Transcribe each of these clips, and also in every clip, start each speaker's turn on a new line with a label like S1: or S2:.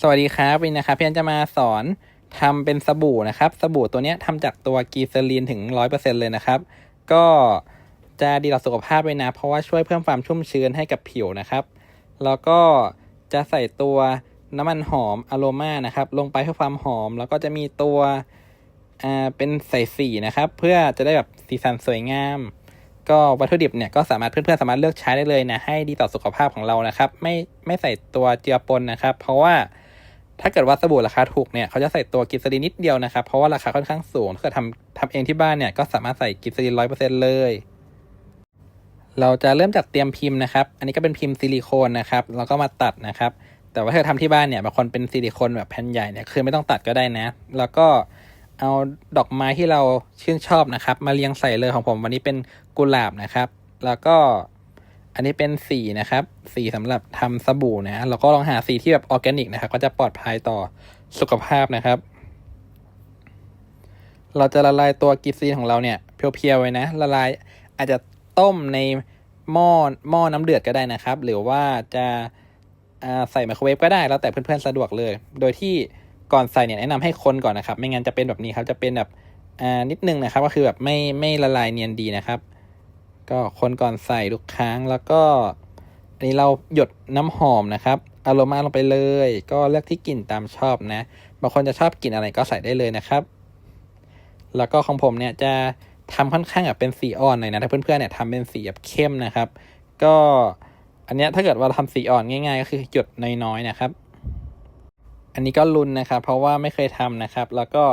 S1: สวัสดีครับวันนี้นะครับพี่อันจะมาสอนทำเป็นสบู่นะครับ สบู่ตัวนี้ยทำจากตัวกีเซลีนถึงร้อยเปอร์เซ็นเลยนะครับ ก็จะดีต่อสุขภาพเลยนะ เพราะว่าช่วยเพิ่มความชุ่มชื้นให้กับผิวนะครับ แล้วก็จะใส่ตัวน้ำมันหอมอะโรมานะครับ ลงไปเพื่อความหอม แล้วก็จะมีตัวอ่าเป็นใส่สีนะครับ เพื่อจะได้แบบสีสันสวยงาม ก็วัตถุดิบเนี่ยก็สามารถเพื่อนๆสามารถเลือกใช้ได้เลยนะให้ดีต่อสุขภาพของเรานะครับ ไม่ไม่ใส่ตัวเจือปนนะครับ เพราะว่า ถ้าเกิดว่าสบู่ราคาถูกเนี่ยเขาจะใส่ตัวกิฟซลีนิดเดียวนะครับ เพราะว่าราคาค่อนข้างสูงถ้าเกิดทำทำเองที่บ้านเนี่ยก็สามารถใส่กิฟซลีนร้อยเปอร์เซ็นต์เลย เราจะเริ่มจากเตรียมพิมพ์นะครับ อันนี้ก็เป็นพิมพ์ซิลิโคนนะครับแล้วก็มาตัดนะครับ แต่ว่าถ้าทำที่บ้านเนี่ยบางคนเป็นซิลิโคนแบบแผ่นใหญ่เนี่ยคือไม่ต้องตัดก็ได้นะ แล้วก็เอาดอกไม้ที่เราชื่นชอบนะครับ มาเรียงใส่เลยของผมวันนี้เป็นกุหลาบนะครับ แล้วก็ อันนี้เป็นสีนะครับ สีสำหรับทำสบู่นะเราก็ลองหาสีที่แบบออร์แกนิกนะครับ ก็จะปลอดภัยต่อสุขภาพนะครับ เราจะละลายตัวกิฟซีนของเราเนี่ยเพียวๆไว้นะ ละลายอาจจะต้มในหม้อหม้อน้ำเดือดก็ได้นะครับ หรือว่าจะาใส่ไมโครเวฟก็ได้แล้วแต่เพื่อนๆสะดวกเลย โดยที่ก่อนใส่เนี่ยแนะนำให้คนก่อนนะครับ ไม่งั้นจะเป็นแบบนี้ครับ จะเป็นแบบนิดนึงนะครับ ก็คือแบบไม่ไม่ละลายเนียนดีนะครับ ก็คนก่อนใส่ทุกครั้งแล้วก็อันนี้เราหยดน้ำหอมนะครับอารมาลงไปเลย ก็เลือกที่กลิ่นตามชอบนะ บางคนจะชอบกลิ่นอะไรก็ใส่ได้เลยนะครับ แล้วก็ของผมเนี่ยจะทำค่อนข้างแบบเป็นสีอ่อนหน่อยนะถ้าเพื่อนๆเนี่ยทำเป็นสีแบบเข้มนะครับ ก็อันเนี้ยถ้าเกิดว่าเราทำสีอ่อนง่ายๆ ก็คือหยดน้อยๆนะครับ อันนี้ก็ลุ้นนะครับ เพราะว่าไม่เคยทำนะครับ แล้วก็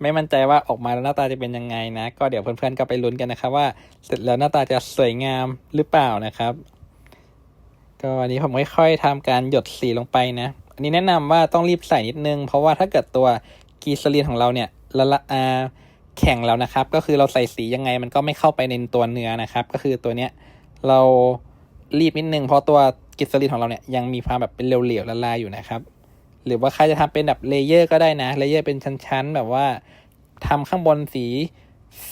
S1: ไม่มั่นใจว่าออกมาแล้วหน้าตาจะเป็นยังไงนะ ก็เดี๋ยวเพื่อนๆก็ไปลุ้นกันนะครับว่าเสร็จแล้วหน้าตาจะสวยงามหรือเปล่านะครับ ก็อันนี้ผมค่อยๆทำการหยดสีลงไปนะ อันนี้แนะนำว่าต้องรีบใส่นิดนึง เพราะว่าถ้าเกิดตัวกีซลีนของเราเนี่ยละละอาแข็งแล้วนะครับ ก็คือเราใส่สียังไงมันก็ไม่เข้าไปในตัวเนื้อนะครับ ก็คือตัวเนี้ยเรารีบนิดนึงเพราะตัวกิซลีนของเราเนี่ยยังมีความแบบเป็นเหลวๆละลายอยู่นะครับ หรือว่าใครจะทำเป็นแบบเลเยอร์ก็ได้นะ เลเยอร์เป็นชั้นๆ แบบว่าทำข้างบนสี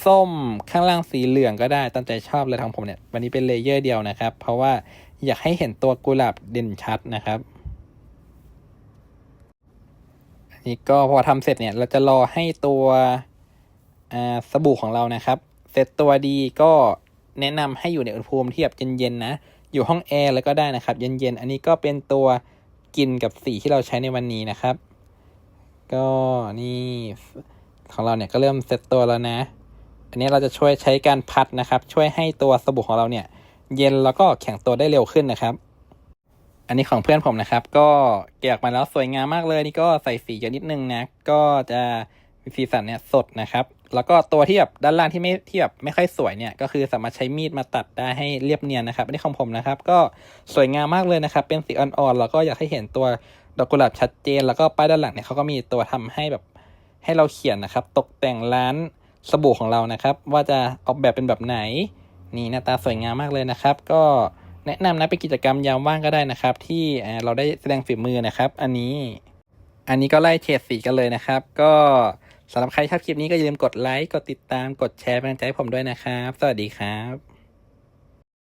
S1: ส้มข้างล่างสีเหลืองก็ได้ตามใจชอบเลยทางผมเนี่ย วันนี้เป็นเลเยอร์เดียวนะครับ เพราะว่าอยากให้เห็นตัวกุหลาบเด่นชัดนะครับอันนี้ก็พอทำเสร็จเนี่ย เราจะรอให้ตัวสบู่ของเรานะครับ เสร็จตัวดีก็แนะนำให้อยู่ในอุณหภูมิที่แบบเย็นๆนะ อยู่ห้องแอร์แล้วก็ได้นะครับ เย็นๆ อันนี้ก็เป็นตัว กินกับสีที่เราใช้ในวันนี้นะครับ ก็นี่ของเราเนี่ยก็เริ่มเซตตัวแล้วนะ อันนี้เราจะช่วยใช้การพัดนะครับ ช่วยให้ตัวสบู่ของเราเนี่ย เย็นแล้วก็แข็งตัวได้เร็วขึ้นนะครับ อันนี้ของเพื่อนผมนะครับ ก็แกะออกมาแล้วสวยงามมากเลย นี่ก็ใส่สีเยอะนิดนึงนะ ก็จะมีสีสันเนี่ยสดนะครับ แล้วก็ตัวที่แบบด้านล่างที่ไม่ที่แบบไม่ค่อยสวยเนี่ยก็คือสามารถใช้มีดมาตัดได้ให้เรียบเนียนนะครับอันนี้ของผมนะครับ ก็สวยงามมากเลยนะครับ เป็นสีอ่อนๆแล้วก็อยากให้เห็นตัวดอกกุหลาบชัดเจน แล้วก็ป้ายด้านหลังเนี่ยเขาก็มีตัวทำให้แบบให้เราเขียนนะครับ ตกแต่งร้านสบู่ของเรานะครับ ว่าจะออกแบบเป็นแบบไหนนี่หน้าตาสวยงามมากเลยนะครับ ก็แนะนำนะเป็นกิจกรรมยามว่างก็ได้นะครับ ที่เราได้แสดงฝีมือนะครับ อันนี้ อันนี้ก็ไล่เฉดสีกันเลยนะครับ ก็ สำหรับใครชอบคลิปนี้ก็อย่าลืมกดไลค์ กดติดตาม กดแชร์เป็นกำลังใจให้ผมด้วยนะครับ สวัสดีครับ